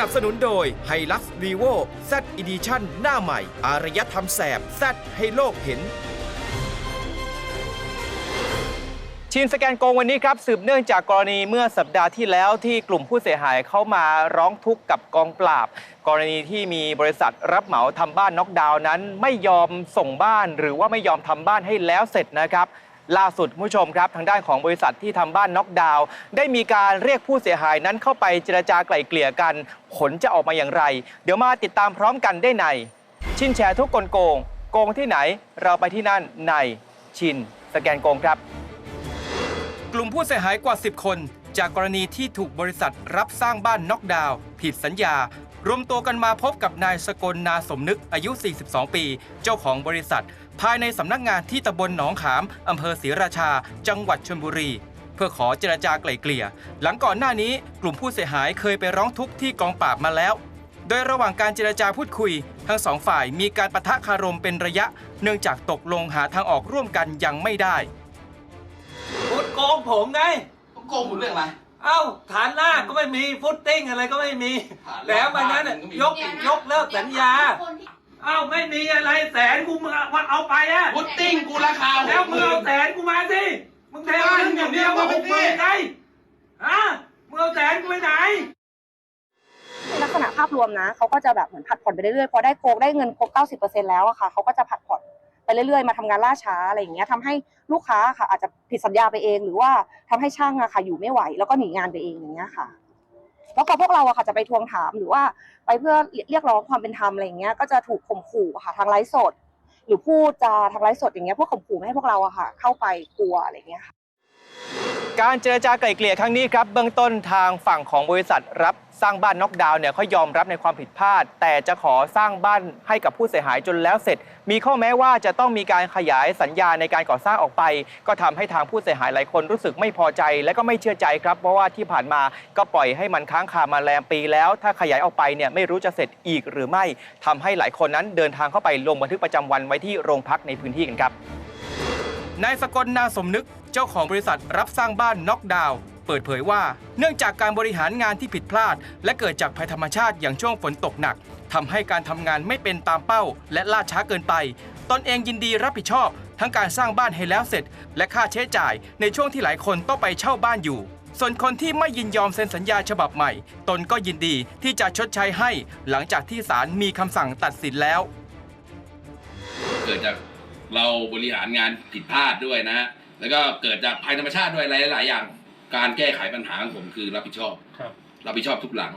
นับสนุนโดย h i l u x l e v o Z Edition หน้าใหม่ อารยธรรมแสบ Z ให้โลกเห็นชินสแกนโกงวันนี้ครับสืบเนื่องจากกรณีเมื่อสัปดาห์ที่แล้วที่กลุ่มผู้เสียหายเข้ามาร้องทุกข์กับกองปราบ กรณีที่มีบริษัทรับเหมาทำบ้านน็อกดาวน์นั้น ไม่ยอมส่งบ้านหรือว่าไม่ยอมทำบ้านให้แล้วเสร็จนะครับ ล่าสุดคุณผู้ชมครับ ทางด้านของบริษัทที่ทำบ้านน็อกดาวน์ได้มีการเรียกผู้เสียหายนั้นเข้าไปเจรจาไกล่เกลี่ยกัน ผลจะออกมาอย่างไร เดี๋ยวมาติดตามพร้อมกันได้ใน ชินแชร์ทุกกลโกง โกงที่ไหนเราไปที่นั่นในชินสแกนโกงครับ กลุ่มผู้เสียหายกว่า 10 คน จากกรณีที่ถูกบริษัทรับสร้างบ้านน็อกดาวน์ผิดสัญญารวมตัวกันมาพบกับนายสกลนาสมนึกอายุ 42 ปี เจ้าของบริษัท ภายในสำนักงานที่ตำบลหนองขามอำเภอศรีราชา จังหวัดชลบุรี เพื่อขอเจรจาไกล่เกลี่ย หลังก่อนหน้านี้กลุ่มผู้เสียหายเคยไปร้องทุกข์ที่กองปราบมาแล้ว โดยระหว่างการเจรจาพูดคุย ทั้งสองฝ่ายมีการปะทะคารมเป็นระยะ เนื่องจากตกลงหาทางออกร่วมกันยังไม่ได้ฟุตโกงผมไง ผมโกงคุณเรื่องอะไร เอ้าฐานหน้าก็ไม่มีฟุตติ้งอะไรก็ไม่มีฐานหน้าแล้วมันนั้นน่ะบ้านมันก็มียกยกเลิกสัญญา เอ้าไม่มีอะไรแสนกูมึงเอาเอาไปอะพุตติ้งกูราคาแล้วมึงเอาหกหแสมื่นกูมาสิมึงเทบ้านเงินอย่างเดียวมึมางหเอากไปหมื่นสิไงฮะมึงเอาแสนกูไปไหนลักษณะภาพรวมนะเขาก็จะแบบเหมือนผัดผ่อนไปเรื่อยๆพอได้โคกได้เงินครบ90%แล้วอะค่ะเขาก็จะผัดผ่อนไปเรื่อยๆมาทำงานล่าช้าอะไรอย่างเงี้ยทำให้ลูกค้าค่ะ อาจจะผิดสัญญาไปเอง หรือว่าทำให้ช่างอะค่ะอยู่ไม่ไหว แล้วก็หนีงานไปเองอย่างเงี้ยค่ะ แล้วพอพวกเราอะค่ะจะไปทวงถามหรือว่าไปเพื่อเรียกร้องความเป็นธรรมอะไรอย่างเงี้ยก็จะถูกข่มขู่ค่ะทางไลฟ์สด หรือพูดจาทางไลฟ์สดอย่างเงี้ยพวกข่มขู่ไม่ให้พวกเราอะค่ะ เข้าไปกลัวอะไรอย่างเงี้ยค่ะ การเจรจาไกล่เกลี่ยครั้งนี้ครับเบื้องต้นทางฝั่งของบริษัทรับสร้างบ้านน็อกดาวน์เนี่ยเขายอมรับในความผิดพลาด แต่จะขอสร้างบ้านให้กับผู้เสียหายจนแล้วเสร็จ มีข้อแม้ว่าจะต้องมีการขยายสัญญาในการก่อสร้างออกไป ก็ทำให้ทางผู้เสียหายหลายคนรู้สึกไม่พอใจ และก็ไม่เชื่อใจครับ เพราะว่าที่ผ่านมาก็ปล่อยให้มันค้างคามาแรมปีแล้ว ถ้าขยายออกไปเนี่ยไม่รู้จะเสร็จอีกหรือไม่ทำให้หลายคนนั้นเดินทางเข้าไปลงบันทึกประจำวันไว้ที่โรงพักในพื้นที่กันครับนายสกลนาสมนึก เจ้าของบริษัทรับสร้างบ้านน็อกดาวน์เปิดเผยว่า เนื่องจากการบริหารงานที่ผิดพลาด และเกิดจากภัยธรรมชาติอย่างช่วงฝนตกหนักทำให้การทำงานไม่เป็นตามเป้า และล่าช้าเกินไป ตนเองยินดีรับผิดชอบ ทั้งการสร้างบ้านให้แล้วเสร็จ และค่าใช้จ่ายในช่วงที่หลายคนต้องไปเช่าบ้านอยู่ ส่วนคนที่ไม่ยินยอมเซ็นสัญญาฉบับใหม่ ตนก็ยินดีที่จะชดใช้ให้ หลังจากที่ศาลมีคำสั่งตัดสินแล้ว เกิดจากเราบริหารงานผิดพลาดด้วยนะฮะ แล้วก็เกิดจากภัยธรรมชาติด้วยหลายๆอย่าง การแก้ไขปัญหาของผมคือรับผิดชอบ ครับรับผิดชอบทุกหลัง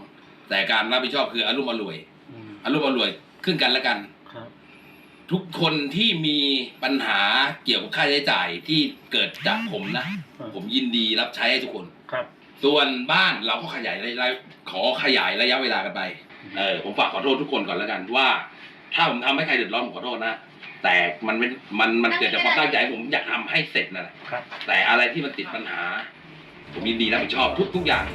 แต่การรับผิดชอบคืออารมณ์อรวยอารมณ์อรวยขึ้นกันและกัน ครับ ทุกคนที่มีปัญหาเกี่ยวกับค่าใช้จ่ายที่เกิดจากผมนะผมยินดีรับใช้ให้ทุกคน ครับส่วนบ้านเราก็ขยายระยะขอขยายระยะเวลากันไป เออผมฝากขอโทษทุกคนก่อนแล้วกันว่า ถ้าผมทำให้ใครเดือดร้อนผมขอโทษนะ แต่มันไม่มันมันเกิดจากความตั้งใจผมอยากทำให้เสร็จนั่นแหละครับ แต่อะไรที่มันติดปัญหา ผมยินดีรับผิดชอบทุกทุกอย่าง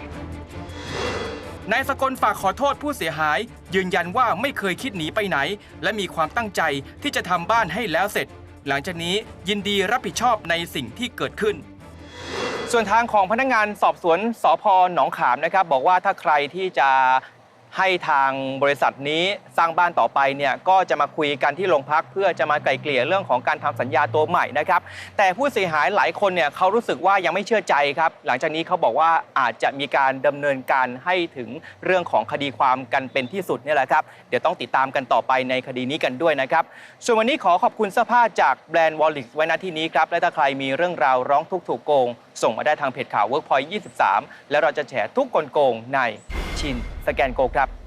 นายสกลฝากขอโทษผู้เสียหาย ยืนยันว่าไม่เคยคิดหนีไปไหน และมีความตั้งใจที่จะทำบ้านให้แล้วเสร็จ หลังจากนี้ยินดีรับผิดชอบในสิ่งที่เกิดขึ้น ส่วนทางของพนักงานสอบสวนสพหนองขามนะครับ บอกว่าถ้าใครที่จะ ให้ทางบริษัทนี้สร้างบ้านต่อไปเนี่ยก็จะมาคุยกันที่โรงพักเพื่อจะมาไกล่เกลี่ยเรื่องของการทำสัญญาตัวใหม่นะครับแต่ผู้เสียหายหลายคนเนี่ยเขารู้สึกว่ายังไม่เชื่อใจครับ หลังจากนี้เขาบอกว่าอาจจะมีการดำเนินการให้ถึงเรื่องของคดีความกันเป็นที่สุดนี่แหละครับเดี๋ยวต้องติดตามกันต่อไปในคดีนี้กันด้วยนะครับส่วนวันนี้ขอขอบคุณเสื้อผ้าจากแบรนด์วอลลิกไว้ณที่นี้ครับและถ้าใครมีเรื่องราวร้องทุกข์ถูกโกง ส่งมาได้ทางเพจข่าว Workpoint 23 และเราจะแฉทุกกลโกงใน ชิน สแกนโกครับ